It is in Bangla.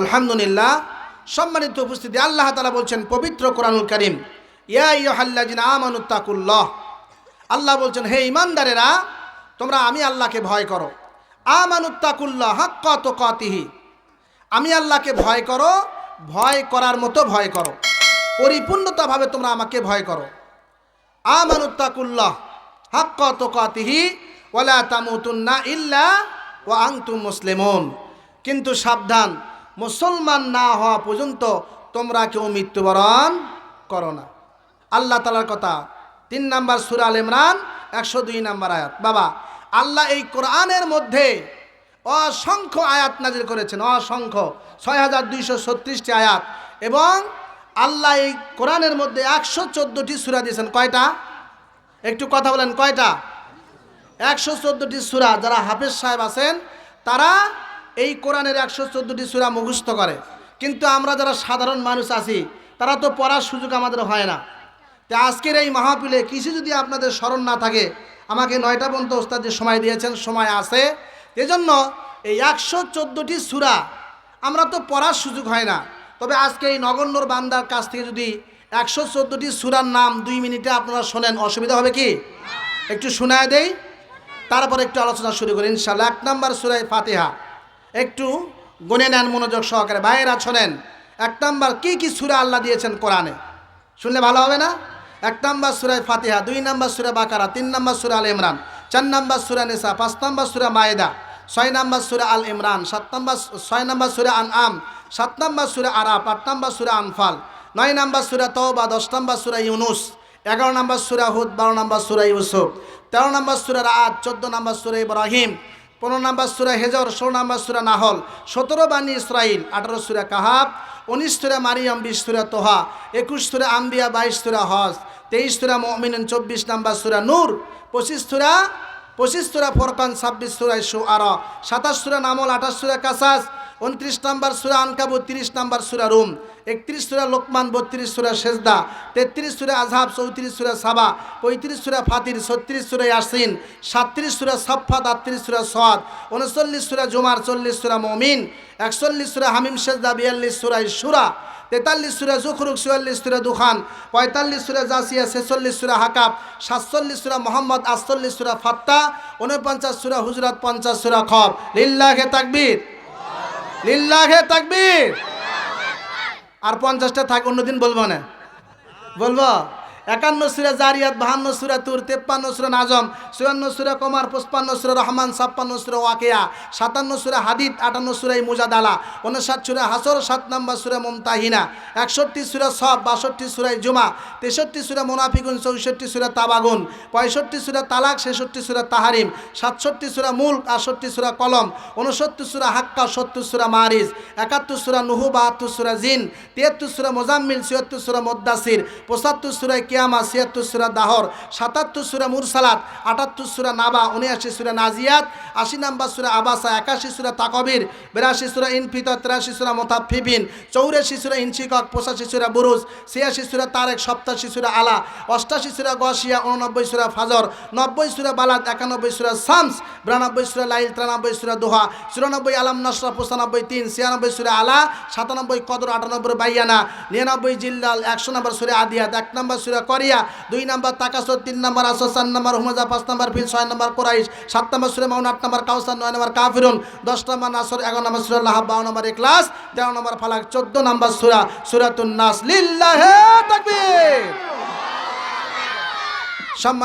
আলহামদুলিল্লাহ, সম্মানিত উপস্থিতি, আল্লাহ তালা বলছেন, পবিত্র কোরআনুল করিম, ইয়া ইয়হাল্লাজিন আমানুত্তাকুল্লাহ আল্লাহ বলছেন, হে ইমানদারেরা তোমরা আমি আল্লাহকে ভয় করো। আমানুত্তাকুল্লাহ হাক্কা তো কাতিহি আমি আল্লাহকে ভয় করো, ভয় করার মতো ভয় করো। পরিপূর্ণতাভাবে তোমরা আমাকে ভয় করো। আমানুত্তাকুল্লাহ হাক্কা তো কাতিহি ওয়ালা তামুতুন্না ইল্লা ও আংতুম মুসলিমুন। কিন্তু সাবধান মুসলমান না হওয়া পর্যন্ত তোমরা কেউ মৃত্যুবরণ করো না। আল্লাহ তালার কথা। তিন নাম্বার সুরা আল ইমরান, একশো দুই নাম্বার আয়াত। বাবা, আল্লাহ এই কোরআনের মধ্যে অসংখ্য আয়াত নাজির করেছেন, অসংখ্য। ছয় হাজার দুইশো ছত্রিশটি আয়াত। এবং আল্লাহ এই কোরআনের মধ্যে একশো চোদ্দোটি সুরা দিয়েছেন। কয়টা? একটু কথা বলেন, কয়টা? একশো চোদ্দোটি সুরা যারা হাফেজ সাহেব আছেন, তারা এই কোরআনের একশো চোদ্দোটি সুরা মুখস্থ করে। কিন্তু আমরা যারা সাধারণ মানুষ আছি, তারা তো পড়ার সুযোগ আমাদের হয় না। তা আজকের এই মাহফিলে কিছু যদি আপনাদের স্মরণ না থাকে, আমাকে নয়টা পর্যন্ত ওস্তাদ যে সময় দিয়েছেন, সময় আছে। এজন্য এই একশো চোদ্দোটি সুরা আমরা তো পড়ার সুযোগ হয় না। তবে আজকে এই নগণ্যর বান্দার কাছ থেকে যদি একশো চোদ্দোটি সুরার নাম দুই মিনিটে আপনারা শোনেন, অসুবিধা হবে কি? একটু শোনায় দেই। তারপর একটু আলোচনা শুরু করি ইনশাল্লাহ এক নম্বর সুরায় ফাতিহা। একটু গুনে নেন মনোযোগ সহকারে ভাইয়েরা শোনেন এক নম্বর কি কি সুরা আল্লাহ দিয়েছেন কোরআনে শুনলে ভালো হবে না এক নম্বর সুরাই ফাতিহা দুই নম্বর সুরা বাকারা তিন নম্বর সুরা আল ইমরান চার নম্বর সুরা নিসা পাঁচ নম্বর সুরা মায়েদা ছয় নম্বর সুরা আল ইমরান সাত নম্বর ছয় নম্বর সুরা আন আম সাত নম্বর সুরা আরাফ আট নম্বর সুরা আনফাল নয় নম্বর সুরা তওবা দশ নম্বর সুরা ইউনুস এগারো নম্বর সুরা হুদ বারো নম্বর সুরা ইউসুফ তেরো নম্বর সুরা রাত চোদ্দ নম্বর সুরা ইব্রাহিম পনেরো নম্বর সুরা হেজর, ষোলো নম্বর সুরা নাহল, সতেরো বানি ইসরাইল আঠারো সুরা কাহাব, উনিশ সুরা মারিয়াম, বিশ সুরা তোহা, একুশ সুরা আম্বিয়া, বাইশ সুরা হজ, তেইশ সুরা মমিন চব্বিশ নম্বর সুরা নূর, পঁচিশ সুরা পঁচিশ সুরা ফোরকান, ছাব্বিশ সুরা সু আর সাতাশ সুরা নামল, আঠাশ সুরা কাসাস উনত্রিশ নম্বর সুরা আনকাবু তিরিশ নম্বর সুরা রুম, একত্রিশ সুরা লোকমান, বত্রিশ সুরা সেজদা, তেত্রিশ সুরা আজহাব চৌত্রিশ সুরা সাবা, পঁয়ত্রিশ সুরা ফাতির, ছত্রিশ সুরা ইয়াসিন, সাতত্রিশ সুরা সফাত আটত্রিশ সুরা সদ উনচল্লিশ সুরা জুমার, চল্লিশ সুরা মমিন, একচল্লিশ সুরা হামিম সেজদা, বিয়াল্লিশ সুরা সুরা তেতাল্লিশ সুরা জুখরুক, চুয়াল্লিশ সুরা দুখান, পঁয়তাল্লিশ সুরা জাসিয়া, ছেচল্লিশ সুরা হাকাব সাতচল্লিশ সুরা মোহাম্মদ, আটচল্লিশ সুরা ফাত্তা উনপঞ্চাশ সুরা হুজরাত, পঞ্চাশ সুরা খব। লিল্লাহে তাকবীর। লিল্লাহে তাকবীর। আর পঞ্চাশটা থাক অন্যদিন বলব না। বলব? একান্ন সুরা জারিয়াত, বাহান্ন সুরা তুর, তেপ্পান্ন সুরা নাজম, চুয়ান্ন সুরা কমার, পঁচপান্ন সুরা রহমান, ছাপ্পান্ন সুরা ওয়াকেয়া, সাতান্ন সুরা হাদিদ, আটান্ন সুরাই মুজাদালা উনষাট সুরা হাসর, সাত নম্বর সুরা মমতাহিনা, একষট্টি সুরা সব, বাষট্টি সুরাই জুমা, তেষট্টি সুরা মোনাফিগুন চৌষট্টি সুরা তাবাগুন, পঁয়ষট্টি সুরা তালাক, ছেষট্টি সুরা তাহারিম, সাতষট্টি সুরা মুল্ক, আটষট্টি সুরা কলম উনসত্তর সুরা হাক্কা, সত্তর সুরা মারিজ, একাত্তর সুরা নুহু, বাহাত্তর সুরা জিন, তিয়াত্তর সুরা মোজাম্মিল, ছিয়াত্তর সুরা মোদ্দাসির পঁচাত্তর সুরা কিয়ামা ছিয়াত্তর সুরা দাহর, সাতাত্তর সুরা মুরসালাত, আটাত্তর সুরা নাবা, উনআশি সুরা নাজিয়াত, আশি নাম্বার সুরা আবাসা, একাশি সুরা তাকবির, বিরাশি সুরা ইনফিত, তিরাশি সুরা মোতাফিবিন চৌরাশি সুরা ইনশিকক পঁচাশি সুরা বুরুজ, ছিয়াশি সুরা তারেক, সপ্তাশি সুরা আলা, অষ্টাশি সুরা গসিয়া উননব্বই সুরা ফাজর, নব্বই সুরা বালাদ, একানব্বই সুরা শামস, বিরানব্বই সুরা লাইল, তিরানব্বই সুরা দোহা, চুরানব্বই আলাম নসরা পঁচানব্বই তিন, ছিয়ানব্বই সুরা আলা, সাতানব্বই কদর, আটানব্বই বাইয়ানা, নিরানব্বই জিল্লাল, একশো নম্বর সুরে আদিয়াত, এক নম্বর সুরে করিয়া দুই নাম্বার তাকাসর, তিন নাম্বার আসর, চার নাম্বার হুমজা পাঁচ নাম্বার ফিল, ছয় নাম্বার কোরাইশ, সাত নাম্বার সুরেমাউন আট নাম্বার কাউসার, নয় নাম্বার কাফিরুন, দশ নাম্বার নাসর, এগারো নাম্বার সুরাল্লাহ বারো নাম্বার এক্লাস তেরো নাম্বার ফালাক, চোদ্দ নাম্বার সুরা, সুরাতুন নাস। লিল্লাহে তাকবীর! সম্মান